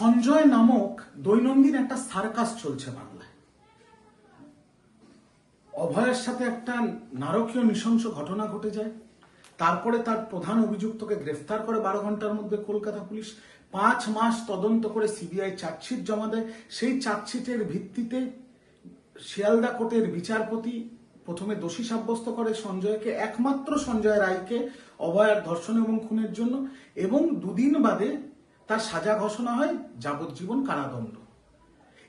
সঞ্জয় নামক দৈনন্দিন একটা সার্কাস চলছে বাংলায়। অভয়ের সাথে একটা নারকীয় নৃশংস ঘটনা ঘটে যায়। তারপরে তার প্রধান অভিযুক্তকে গ্রেফতার করে বারো ঘণ্টার মধ্যে কলকাতা পুলিশ। পাঁচ মাস তদন্ত করে সিবিআই চার্জশিট জমা দেয়। সেই চার্জশিটের ভিত্তিতে শিয়ালদা কোর্টের বিচারপতি প্রথমে দোষী সাব্যস্ত করে সঞ্জয়কে, একমাত্র সঞ্জয় রায়কে অভয়ার ধর্ষণ এবং খুনের জন্য। এবং দুদিন বাদে তার সাজা ঘোষণা হয় যাবজ্জীবন কারাদণ্ড।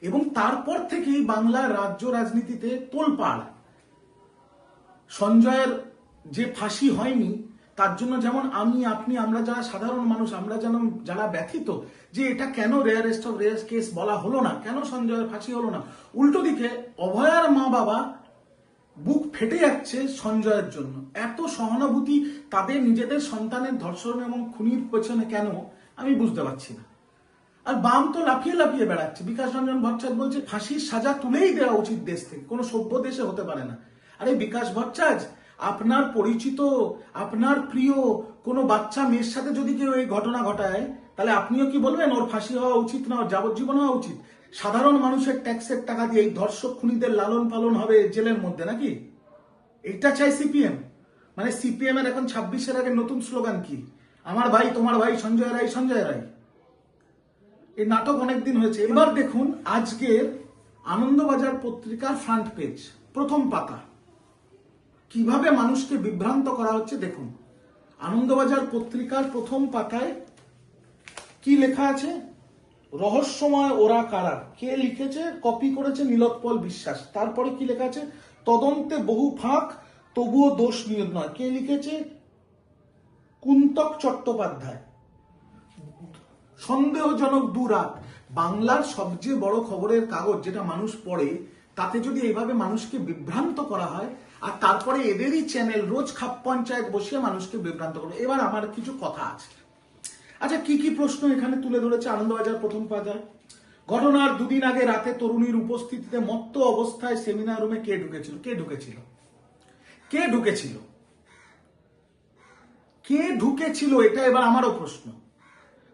এবং তারপর থেকেই বাংলার রাজ্য রাজনীতিতে তোলপাড়। সঞ্জয়ের যে ফাঁসি হয়নি, তার জন্য যেমন আমি, আপনি, আমরা যারা সাধারণ মানুষ, আমরা যেন, যারা ব্যথিত যে এটা কেন রেয়ারেস্ট অফ রেয়ার কেস বলা হলো না, কেন সঞ্জয়ের ফাঁসি হলো না, উল্টো দিকে অভয়ার মা বাবা বুক ফেটে যাচ্ছে সঞ্জয়ের জন্য। এত সহানুভূতি তাদের নিজেদের সন্তানের ধর্ষণ এবং খুনির পেছনে কেন? আমি বুঝতে পারছি না। আর বাম তো লাফিয়ে লাফিয়ে বেড়াচ্ছে। বিকাশ রঞ্জন ভট্টাচার্য বলছে, ফাঁসির সাজা তুলেই দেওয়া উচিত দেশ থেকে। কোনো সভ্য দেশে হতে পারে না। আরে বিকাশ ভট্টাচার্য, আপনার পরিচিত, আপনার প্রিয় কোনো বাচ্চা মেয়ের সাথে যদি কেউ এই ঘটনা ঘটায়, তাহলে আপনিও কি বলবেন, ওর ফাঁসি হওয়া উচিত না, ওর যাবজ্জীবন হওয়া উচিত সাধারণ মানুষের ট্যাক্সের টাকা দিয়ে এই ধর্ষক খুনিদের লালন পালন হবে জেলের মধ্যে নাকি? এটা চাই সিপিএম। মানে সিপিএম এর এখন ছাব্বিশের আগে নতুন স্লোগান কি? আমার ভাই, তোমার ভাই, সঞ্জয় রায় সঞ্জয় রায়। এই নাটক অনেকদিন হয়েছে। এবার দেখুন আজকের আনন্দবাজার পত্রিকার ফ্রন্ট পেজ প্রথম পাতা। কীভাবে মানুষকে বিভ্রান্ত করা হচ্ছে দেখুন। আনন্দবাজার পত্রিকার প্রথম পাতায় কি লেখা আছে? রহস্যময় ওরা কারা? কে লিখেছে? কপি করেছে নীলোৎপল বিশ্বাস। তারপরে কি লেখা আছে? তদন্তে বহু ফাঁক, তবুও দোষ নির্ণয় কে লিখেছে? কুন্তক চট্টোপাধ্যায়। সন্দেহজনক দুরাত বাংলার সবচেয়ে বড় খবরের কাগজ যেটা মানুষ পড়ে, তাতে যদি এইভাবে মানুষকে বিভ্রান্ত করা হয়, আর তারপরে এদেরই চ্যানেল রোজ খাপ পঞ্চায়েত বসিয়ে মানুষকে বিভ্রান্ত করে। এবার আমার কিছু কথা আছে। আচ্ছা কি কি প্রশ্ন এখানে তুলে ধরেছে আনন্দবাজার প্রথম পাতায়? ঘটনার দুদিন আগে রাতে তরুণীর উপস্থিতিতে মত্ত অবস্থায় সেমিনার রুমে কে ঢুকেছিল? কে ঢুকেছিল? কে ঢুকেছিল? কে ঢুকেছিল এটা এবার আমারও প্রশ্ন।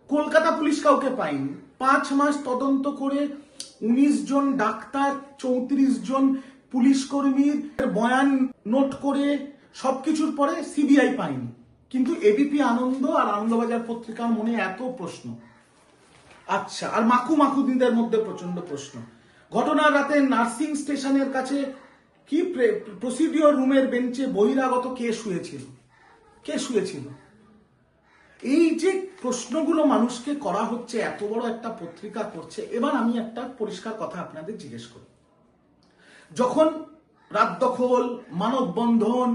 কলকাতা পুলিশ কাউকে পায়নি। পাঁচ মাস তদন্ত করে উনিশ জন ডাক্তার, চৌত্রিশ জন পুলিশ কর্মীর বয়ান নোট করে সবকিছুর পরে সিবিআই পায়নি। কিন্তু এবিপি আনন্দ আর আনন্দবাজার পত্রিকার মনে এত প্রশ্ন। আচ্ছা আর মাখু মাখুদিদের মধ্যে প্রচণ্ড প্রশ্ন। ঘটনার রাতে নার্সিং স্টেশনের কাছে কি প্রসিডিওর রুমের বেঞ্চে বহিরাগত কে শুয়েছিল? কে শুয়েছিল? এই যে প্রশ্নগুলো মানুষকে করা হচ্ছে, এত বড় একটা পত্রিকা করছে, এবার আমি একটা পরিষ্কার কথা আপনাদের জিজ্ঞেস করি। যখন রাত দখল মানববন্ধন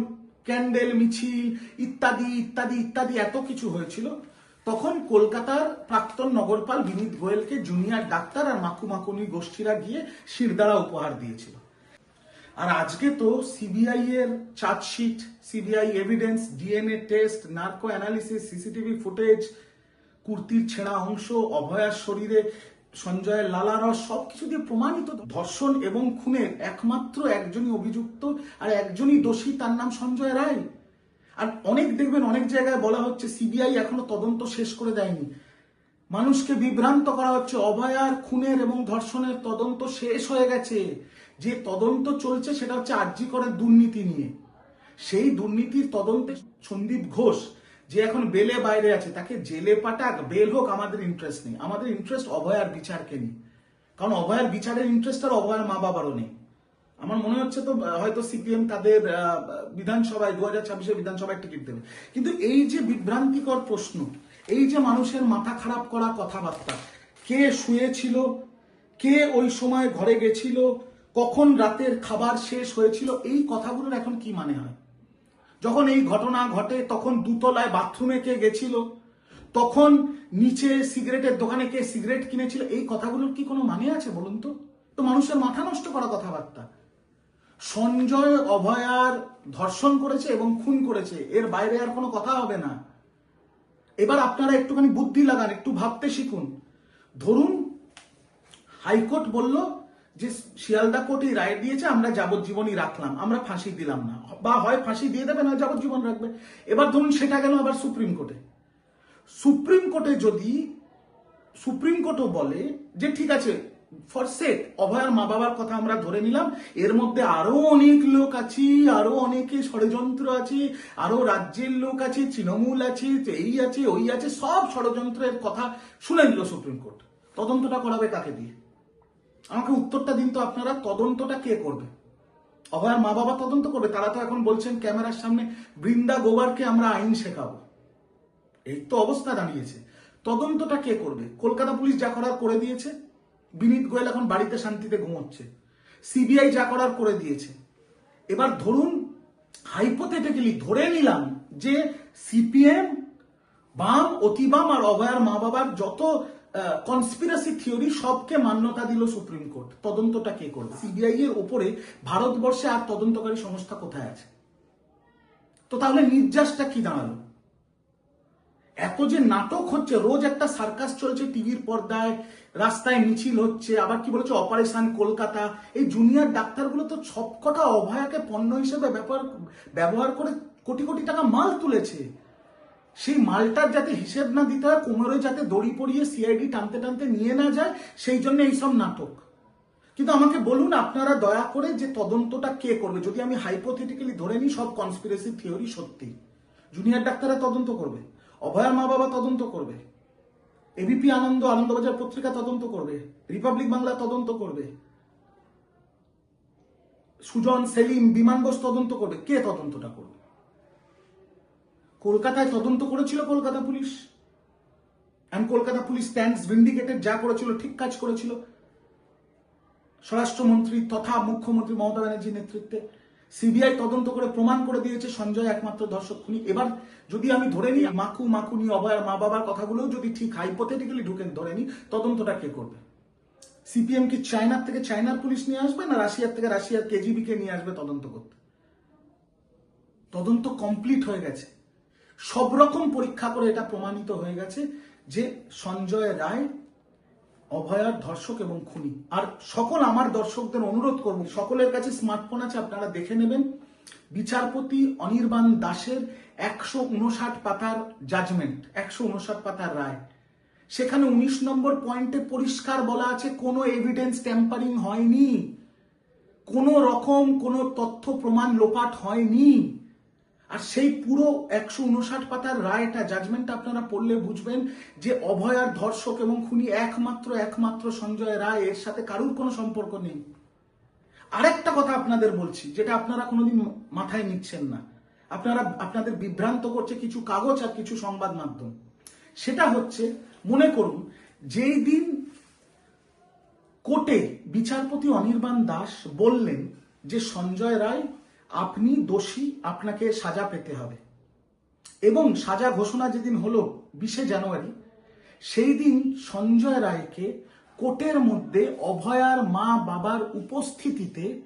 ক্যান্ডেল, মিছিল, ইত্যাদি ইত্যাদি ইত্যাদি এত কিছু হয়েছিল, তখন কলকাতার প্রাক্তন নগরপাল বিনীত গোয়েলকে জুনিয়র ডাক্তার আর মাকু মাকুনি গোষ্ঠীরা গিয়ে শিরদাঁড়া উপহার দিয়েছিল। আর আজকে তো সিবিআই এর chargesheet CBI evidence DNA test narco analysis CCTV footage কুর্তির ছেঁড়া অংশ, অভয়ার শরীরে সঞ্জয়ের লালারস সবকিছু দিয়ে প্রমাণিত ধর্ষণ এবং খুনের একমাত্র একজনই অভিযুক্ত আর একজনই দোষী, তার নাম সঞ্জয় রায়। আর অনেক দেখবেন, অনেক জায়গায় বলা হচ্ছে সিবিআই এখনও তদন্ত শেষ করে দেয়নি। মানুষকে বিভ্রান্ত করা হচ্ছে, অভয়ার, খুনের এবং ধর্ষণের তদন্ত শেষ হয়ে গেছে। যে তদন্ত চলছে সেটা হচ্ছে আর্জি করে দুর্নীতি নিয়ে। সেই দুর্নীতির তদন্তে সন্দীপ ঘোষ, যে এখন বেলে বাইরে আছে, তাকে জেলে পাঠাক বেল হোক, আমাদের ইন্টারেস্ট নেই। আমাদের ইন্টারেস্ট অভয়ার বিচারকে নিয়ে। কারণ অভয়ার বিচারের ইন্টারেস্ট আর অভয়ার মা বাবারও নেই। আমার মনে হচ্ছে তো হয়তো সিপিএম তাদের বিধানসভায়, দু হাজার ছাব্বিশে বিধানসভায় টিকিট দেবে। কিন্তু এই যে বিভ্রান্তিকর প্রশ্ন, এই যে মানুষের মাথা খারাপ করা কথাবার্তা, কে শুয়েছিল, কে ওই সময় ঘরে গেছিল কখন রাতের খাবার শেষ হয়েছিল, এই কথাগুলোর এখন কি মানে হয়? যখন এই ঘটনা ঘটে, তখন দুতলায় বাথরুমে কে গেছিল? তখন নিচে সিগারেটের দোকানে কে সিগারেট কিনেছিল? এই কথাগুলোর কি কোনো মানে আছে বলুন তো? তো মানুষের মাথা নষ্ট করা কথাবার্তা। সঞ্জয় অভয়ার ধর্ষণ করেছে এবং খুন করেছে, এর বাইরে আর কোনো কথা হবে না। এবার আপনারা একটুখানি বুদ্ধি লাগান, একটু ভাবতে শিখুন। ধরুন, হাইকোর্ট বলল যে শিয়ালদা কোর্ট রায় দিয়েছে, আমরা যাবজ্জীবনই রাখলাম, আমরা ফাঁসি দিলাম না। বা হয় ফাঁসি দিয়ে দেবে না যাবজ্জীবন রাখবে এবার ধরুন সেটা গেল আবার সুপ্রিম কোর্টে। সুপ্রিম কোর্টে যদি, সুপ্রিম কোর্টও বলে যে ঠিক আছে, ফর সেট অভয়ার মা বাবার কথা আমরা ধরে নিলাম, এর মধ্যে আরও অনেক লোক আছে আরও অনেকে ষড়যন্ত্র আছে আরও রাজ্যের লোক আছে, তৃণমূল আছে, এই আছে, ওই আছে, সব ষড়যন্ত্রের কথা শুনে নিল সুপ্রিম কোর্ট। তদন্তটা করাবে কাকে দিয়ে? আমাকে উত্তরটা দিন তো আপনারা, তদন্তটা কে করবে? অভয়ার মা বাবা তদন্ত করবে, তারা তো এখন বলছেন ক্যামেরার সামনে বৃন্দা গোবারকে আমরা আইন শেখাবো। এই তো অবস্থা দাঁড়িয়েছে। তদন্তটা কে করবে? কলকাতা পুলিশ যা করার করে দিয়েছে, বিনীত গোয়েল এখন বাড়িতে শান্তিতে ঘুমোচ্ছে। সিবিআই যা করার করে দিয়েছে। এবার ধরুন হাইপোথেটিক্যালি ধরে নিলাম যে সিপিএম, বাম, অতিবাম আর অভয়ার মা বাবার যত কনস্পিরাসি থিওরি সবকে মান্যতা দিল সুপ্রিম কোর্ট। তদন্তটা কে করবে সিবিআই এর ওপরে ভারতবর্ষে আর তদন্তকারী সংস্থা কোথায় আছে? তো তাহলে নির্যাসটা কি দাঁড়াল? এত যে নাটক হচ্ছে, রোজ একটা সার্কাস চলছে, টিভির পর্দায়, রাস্তায় মিছিল হচ্ছে, আবার কি বলেছে অপারেশন কলকাতা। এই জুনিয়র ডাক্তারগুলো তো সবকটা অভয়াকে পণ্য হিসেবে ব্যবহার ব্যবহার করে কোটি কোটি টাকা মাল তুলেছে। সেই মালটার যাতে হিসেব না দিতে হয় কোমরে যাতে দড়ি পরিয়ে সিআইডি টানতে টানতে নিয়ে না যায়, সেই জন্য এইসব নাটক। কিন্তু আমাকে বলুন, আপনারা দয়া করে যে তদন্তটা কে করবে? যদি আমি হাইপোথেটিক্যালি ধরে নিই, সব কনস্পিরেসি থিওরি সত্যি। জুনিয়র ডাক্তাররা তদন্ত করবে অভয়ার মা বাবা তদন্ত করবে এবিপি আনন্দ আনন্দবাজার পত্রিকা তদন্ত করবে রিপাবলিক বাংলা তদন্ত করবে, সুজন, সেলিম, বিমান বোস তদন্ত করবে। কে তদন্তটা করবে? কলকাতায় তদন্ত করেছিল Kolkata police? And Kolkata police stands vindicated যা করেছিল, ঠিক কাজ করেছিল। স্বরাষ্ট্রমন্ত্রী তথা মুখ্যমন্ত্রী মমতা ব্যানার্জির নেতৃত্বে সিবিআই তদন্ত করে প্রমাণ করে দিয়েছে সঞ্জয় একমাত্র ধর্ষক খুনি। এবার যদি আমি ধরে নিই, মাকু, মাকুনি, অভয়ার মা বাবার কথাগুলো যদি ঠিক হাইপোথেটিক্যালি ঢুকে ধরে নিই, তদন্তটা কে করবে? সিপিএম কি চায়নার থেকে চায়নার পুলিশ নিয়ে আসবে না রাশিয়ার থেকে রাশিয়ার কেজিবি কে নিয়ে আসবে তদন্ত করতে? তদন্ত কমপ্লিট হয়ে গেছে। সব রকম পরীক্ষা করে এটা প্রমাণিত হয়ে গেছে যে সঞ্জয় রায়, অভয়ার ধর্ষক এবং খুনি। আর সকল আমার দর্শকদের অনুরোধ করব, সকলের কাছে স্মার্টফোন আছে, আপনারা দেখে নেবেন। বিচারপতি অনির্বাণ দাসের একশো উনষাট পাতার জাজমেন্ট একশো উনষাট পাতার রায়। সেখানে উনিশ নম্বর পয়েন্টে পরিষ্কার বলা আছে, কোনো এভিডেন্স ট্যাম্পারিং হয়নি। কোনো রকম কোনো তথ্য প্রমাণ লোপাট হয়নি। আর সেই পুরো একশো উনষাট পাতার রায়টা জাজমেন্টটা আপনারা পড়লে বুঝবেন যে অভয়ার ধর্ষক এবং খুনি একমাত্র একমাত্র সঞ্জয় রায়, এর সাথে কারুর কোনো সম্পর্ক নেই। আরেকটা কথা আপনাদের বলছি, যেটা আপনারা কোনোদিন মাথায় নিচ্ছেন না। আপনারা, আপনাদের বিভ্রান্ত করছে কিছু কাগজ আর কিছু সংবাদ মাধ্যম। সেটা হচ্ছে, মনে করুন, যেই দিন কোর্টে বিচারপতি অনির্বাণ দাস বললেন যে সঞ্জয় রায় আপনি দোষী, আপনাকে সাজা পেতে হবে। এবং সাজা ঘোষণা যেদিন হলো, বিশে জানুয়ারি, সেই দিন সঞ্জয় রায়কে কোর্টের মধ্যে অভয়ার মা বাবার উপস্থিতিতে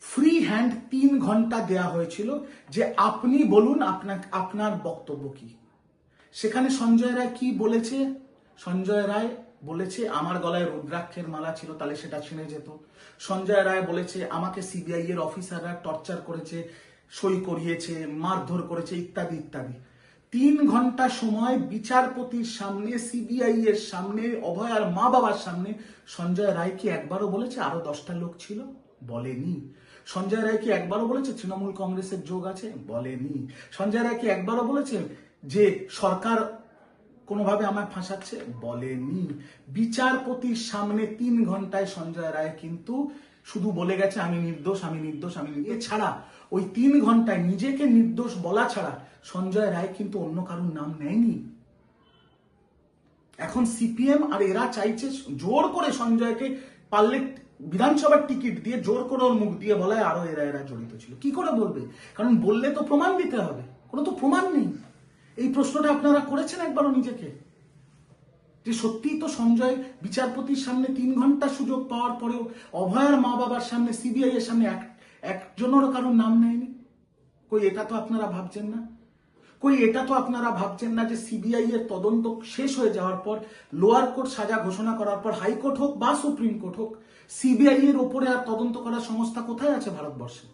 ফ্রি হ্যান্ড তিন ঘণ্টা দেয়া হয়েছিল যে আপনি বলুন আপনার আপনার বক্তব্য কি। সেখানে সঞ্জয় রায় কি বলেছে? সঞ্জয় রায় বলেছে, আমার গলায় রুদ্রাক্ষের মালা ছিল, তাহলে সেটা ছিঁড়ে যেত। সঞ্জয় রায় বলেছে, আমাকে সিবিআই এর অফিসাররা টর্চার করেছে, সই করিয়েছে, মারধর করেছে, ইত্যাদি ইত্যাদি। তিন ঘণ্টা সময় বিচারপতির সামনে সিবিআই এর সামনে, অভয় আর মা বাবার সামনে সঞ্জয় রায় কি একবারও বলেছে, আরও দশটা লোক ছিল? বলেনি। সঞ্জয় রায় কি একবারও বলেছে, তৃণমূল কংগ্রেসের যোগ আছে? বলেনি। সঞ্জয় রায় কি একবারও বলেছে যে, সরকার কোনোভাবে আমায় ফাঁসাচ্ছে? বলেনি। বিচারপতির সামনে তিন ঘন্টায় সঞ্জয় রায় কিন্তু শুধু বলে গেছে, আমি নির্দোষ আমি নির্দোষ, আমি। এছাড়া ওই তিন ঘন্টায় নিজেকে নির্দোষ বলা ছাড়া সঞ্জয় রায় কিন্তু অন্য কারোর নাম নেয়নি। এখন সিপিএম আর এরা চাইছে জোর করে সঞ্জয়কে পারলে বিধানসভার টিকিট দিয়ে জোর করে ওর মুখ দিয়ে বলায় আরও এরা এরা জড়িত ছিল। কি করে বলবে? কারণ বললে তো প্রমাণ দিতে হবে। কোনো তো প্রমাণ নেই। এই প্রশ্নটা আপনারা করেছেন একবারও নিজেকে। যে সত্যিই তো সঞ্জয় বিচারপতির সামনে তিন ঘণ্টা সুযোগ পাওয়ার পরেও অভয়ার মা বাবার সামনে, সিবিআই এর সামনে এক একজনেরও কারোর নাম নেয়নি। কই এটা তো আপনারা ভাবছেন না? কই এটা তো আপনারা ভাবছেন না যে সিবিআই এর তদন্ত শেষ হয়ে যাওয়ার পর, লোয়ার কোর্ট সাজা ঘোষণা করার পর হাইকোর্ট হোক বা সুপ্রিম কোর্ট হোক, সিবিআই এর ওপরে আর তদন্ত করার সংস্থা কোথায় আছে ভারতবর্ষে?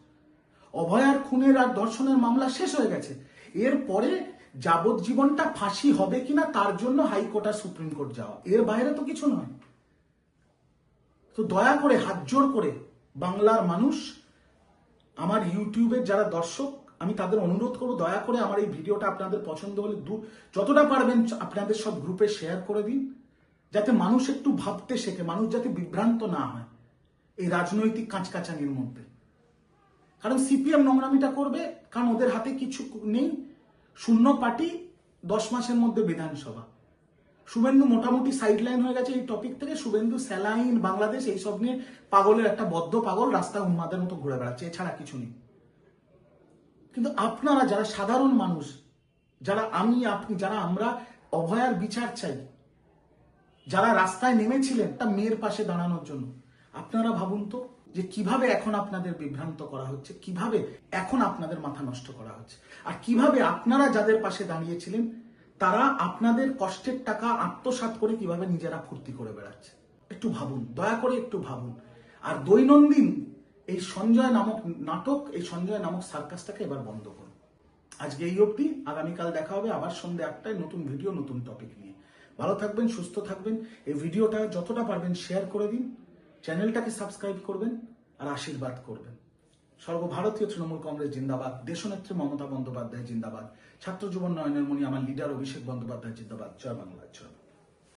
অভয়ার খুনের আর ধর্ষণের মামলা শেষ হয়ে গেছে। এরপরে যাবজ্জীবনটা ফাঁসি হবে কিনা তার জন্য হাইকোর্ট আর সুপ্রিম কোর্ট যাওয়া। এর বাইরে তো কিছু নয়। তো দয়া করে, হাত জোর করে, বাংলার মানুষ, আমার ইউটিউবের যারা দর্শক, আমি তাদের অনুরোধ করব, দয়া করে আমার এই ভিডিওটা আপনাদের পছন্দ হলে দু যতটা পারবেন আপনাদের সব গ্রুপে শেয়ার করে দিন, যাতে মানুষ একটু ভাবতে শেখে, মানুষ যাতে বিভ্রান্ত না হয় এই রাজনৈতিক কাঁচকাচানির মধ্যে। কারণ সিপিএম নোংরামিটা করবে, কারণ ওদের হাতে কিছু নেই শূন্য পার্টি দশ মাসের মধ্যে বিধানসভা। শুভেন্দু মোটামুটি সাইডলাইন হয়ে গেছে এই টপিক থেকে। শুভেন্দু, স্যালাইন, বাংলাদেশ, এইসব নিয়ে পাগলের একটা বদ্ধ পাগল রাস্তায় উন্মাদের মতো ঘুরে বেড়াচ্ছে, এছাড়া কিছু নেই। কিন্তু আপনারা যারা সাধারণ মানুষ, যারা আমি, আপনি, যারা আমরা অভয়ার বিচার চাই, যারা রাস্তায় নেমেছিলেন তা মেয়ের পাশে দাঁড়ানোর জন্য, আপনারা ভাবুন তো যে কীভাবে এখন আপনাদের বিভ্রান্ত করা হচ্ছে, কীভাবে এখন আপনাদের মাথা নষ্ট করা হচ্ছে, আর কীভাবে আপনারা যাদের পাশে দাঁড়িয়েছিলেন, তারা আপনাদের কষ্টের টাকা আত্মসাৎ করে কীভাবে নিজেরা ফুর্তি করে বেড়াচ্ছে। একটু ভাবুন, দয়া করে একটু ভাবুন। আর দৈনন্দিন এই সঞ্জয় নামক নাটক, এই সঞ্জয় নামক সার্কাসটাকে এবার বন্ধ করুন। আজকে এই অবধি, আগামীকাল দেখা হবে আবার সন্ধ্যে একটায় নতুন ভিডিও, নতুন টপিক নিয়ে। ভালো থাকবেন, সুস্থ থাকবেন, এই ভিডিওটা যতটা পারবেন শেয়ার করে দিন। চ্যানেলটাকে সাবস্ক্রাইব করবেন আর আশীর্বাদ করবেন সর্বভারতীয় তৃণমূল কংগ্রেস জিন্দাবাদ, দেশনেত্রী মমতা বন্দ্যোপাধ্যায় জিন্দাবাদ, ছাত্র যুবন নয়নের মণি আমার লিডার অভিষেক বন্দ্যোপাধ্যায় জিন্দাবাদ, জয় বাংলা, জয়।